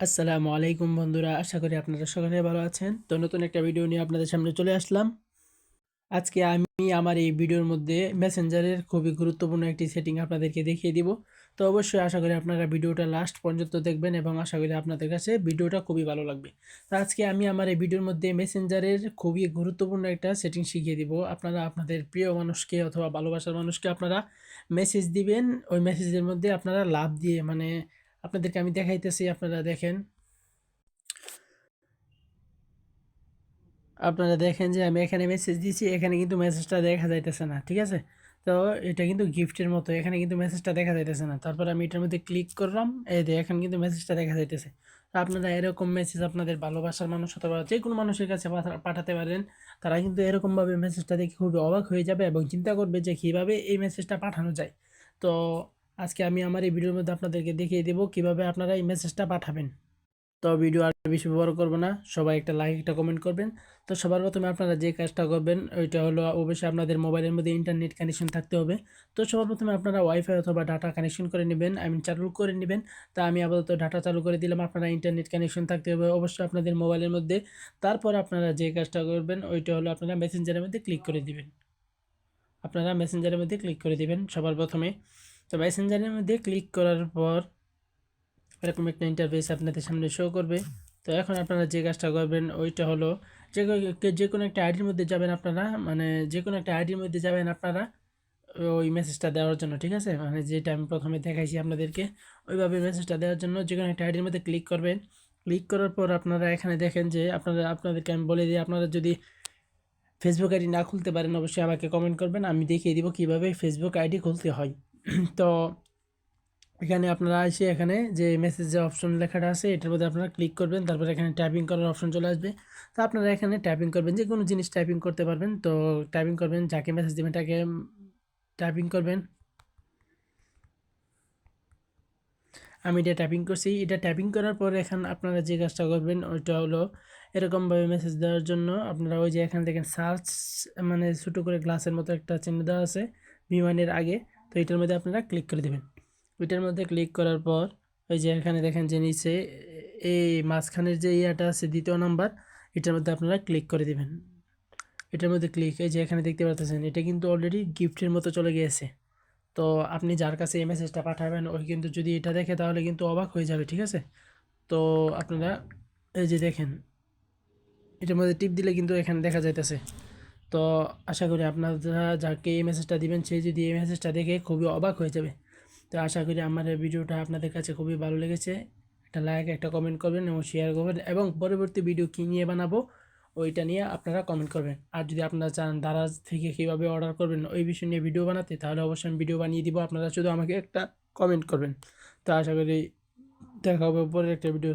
আসসালামু আলাইকুম বন্ধুরা, আশা করি আপনারা সকলে ভালো আছেন। তো নতুন একটা ভিডিও নিয়ে আপনাদের সামনে চলে আসলাম। আজকে আমি আমার এই ভিডিওর মধ্যে মেসেঞ্জারের খুবই গুরুত্বপূর্ণ একটি সেটিং আপনাদেরকে দেখিয়ে দিব। তো অবশ্যই আশা করি আপনারা ভিডিওটা লাস্ট পর্যন্ত দেখবেন এবং আশা করি আপনাদের কাছে ভিডিওটা খুবই ভালো লাগবে। তো আজকে আমি আমার এই ভিডিওর মধ্যে মেসেঞ্জারের খুবই গুরুত্বপূর্ণ একটা সেটিং শিখিয়ে দিব। আপনারা, আপনাদের প্রিয় মানুষকে অথবা ভালোবাসার মানুষকে আপনারা মেসেজ দিবেন। ওই মেসেজের মধ্যে আপনারা লাভ দিয়ে মানে আপনাদেরকে আমি দেখাইতেছি, আপনারা দেখেন। আপনারা দেখেন যে আমি এখানে মেসেজ দিয়েছি, এখানে কিন্তু মেসেজটা দেখা যাইতেছে না, ঠিক আছে? তো এটা কিন্তু গিফটের মতো, এখানে কিন্তু মেসেজটা দেখা যাইতেছে না। তারপর আমি এটার মধ্যে ক্লিক করলাম, এই যে এখানে কিন্তু মেসেজটা দেখা যাইতেছে। আপনারা এরকম মেসেজ আপনাদের ভালোবাসার মানুষ অথবা যে কোনো মানুষের কাছে পাঠা- পাঠাতে পারেন, তারা কিন্তু এরকমভাবে মেসেজটা দেখে খুবই অবাক হয়ে যাবে এবং চিন্তা করবে যে কীভাবে এই মেসেজটা পাঠানো যায়। তো আজকে আমি আমার এই ভিডিওর মধ্যে আপনাদেরকে দেখিয়ে দেবো কীভাবে আপনারা এই মেসেজটা পাঠাবেন। তো ভিডিও আর বেশি ব্যবহার করব না, সবাই একটা লাইক একটা কমেন্ট করবেন। তো সবার প্রথমে আপনারা যে কাজটা করবেন, ওইটা হলো অবশ্যই আপনাদের মোবাইলের মধ্যে ইন্টারনেট কানেকশন থাকতে হবে। তো সবার প্রথমে আপনারা ওয়াইফাই অথবা ডাটা কানেকশন করে নেবেন আই মিন চালু করে নেবেন। তা আমি আপাতত ডাটা চালু করে দিলাম, আপনারা ইন্টারনেট কানেকশন থাকতে হবে অবশ্যই আপনাদের মোবাইলের মধ্যে। তারপর আপনারা যে কাজটা করবেন, ওইটা হলো আপনারা মেসেঞ্জারের মধ্যে ক্লিক করে দিবেন। আপনারা মেসেঞ্জারের মধ্যে ক্লিক করে দিবেন সবার প্রথমে। তো মেসেঞ্জারের মধ্যে ক্লিক করার পর এরকম একটা ইন্টারফেস আপনাদের সামনে শো করবে। তো এখন আপনারা যে কাজটা করবেন, ওইটা হলো যে যে কোনো একটা আইডির মধ্যে যাবেন আপনারা মানে যে কোনো একটা আইডির মধ্যে যাবেন আপনারা, ওই মেসেজটা দেওয়ার জন্য, ঠিক আছে? মানে যেটা আমি প্রথমে দেখাইছি আপনাদেরকে, ওইভাবে মেসেজটা দেওয়ার জন্য যে কোনো একটা আইডির মধ্যে ক্লিক করবেন। ক্লিক করার পর আপনারা এখানে দেখেন যে আপনারা, আপনাদেরকে আমি বলে দিই, আপনারা যদি ফেসবুক আইডি না খুলতে পারেন, অবশ্যই আমাকে কমেন্ট করবেন, আমি দেখিয়ে দিব কীভাবে ফেসবুক আইডি খুলতে হয়। তো এখানে আপনারা এসে এখানে যে মেসেজ যে অপশন লেখাটা আছে, এটার মধ্যে আপনারা ক্লিক করবেন, তারপর এখানে টাইপিং করার অপশন চলে আসবে। তো আপনারা এখানে টাইপিং করবেন, যে কোনো জিনিস টাইপিং করতে পারবেন। তো টাইপিং করবেন, যাকে মেসেজ দেবেন তাকে টাইপিং করবেন। আমি এটা টাইপিং করছি। এটা টাইপিং করার পর এখন আপনারা যে কাজটা করবেন, ওইটা হলো এরকমভাবে মেসেজ দেওয়ার জন্য আপনারা ওই যে এখানে দেখেন সার্চ মানে ছোটো করে গ্লাসের মতো একটা চিহ্ন দেওয়া আছে, বিমানের আগে। তো এটার মধ্যে আপনারা ক্লিক করে দেবেন। ওইটার মধ্যে ক্লিক করার পর ওই যে এখানে দেখেন যে নিচে এই মাঝখানের যে ইয়াটা আছে, দ্বিতীয় নাম্বার, এটার মধ্যে আপনারা ক্লিক করে দিবেন। এটার মধ্যে ক্লিক এই যে এখানে দেখতে পাচ্ছেন এটা কিন্তু অলরেডি গিফটের মতো চলে গিয়েছে। তো আপনি যার কাছে এই মেসেজটা পাঠাবেন, ওই কিন্তু যদি এটা দেখে, তাহলে কিন্তু অবাক হয়ে যাবে, ঠিক আছে? তো আপনারা এই যে দেখেন, এটার মধ্যে টিপ দিলে কিন্তু এখানে দেখা যাইতেছে। তো আশা করি আপনারা যাকে এই মেসেজটা দিবেন, সে যদি এই মেসেজটা দেখে খুবই অবাক হয়ে যাবে। তো আশা করি আমার ভিডিওটা আপনাদের কাছে খুবই ভালো লেগেছে। একটা লাইক একটা কমেন্ট করবেন এবং শেয়ার করবেন এবং পরবর্তী ভিডিও কী নিয়ে বানাবো, ওইটা নিয়ে আপনারা কমেন্ট করবেন। আর যদি আপনারা চান দারাজ থেকে কীভাবে অর্ডার করবেন, ওই বিষয় নিয়ে ভিডিও বানাতে, তাহলে অবশ্যই আমি ভিডিও বানিয়ে দিব। আপনারা শুধু আমাকে একটা কমেন্ট করবেন। তো আশা করি দেখা হবে পরের একটা ভিডিও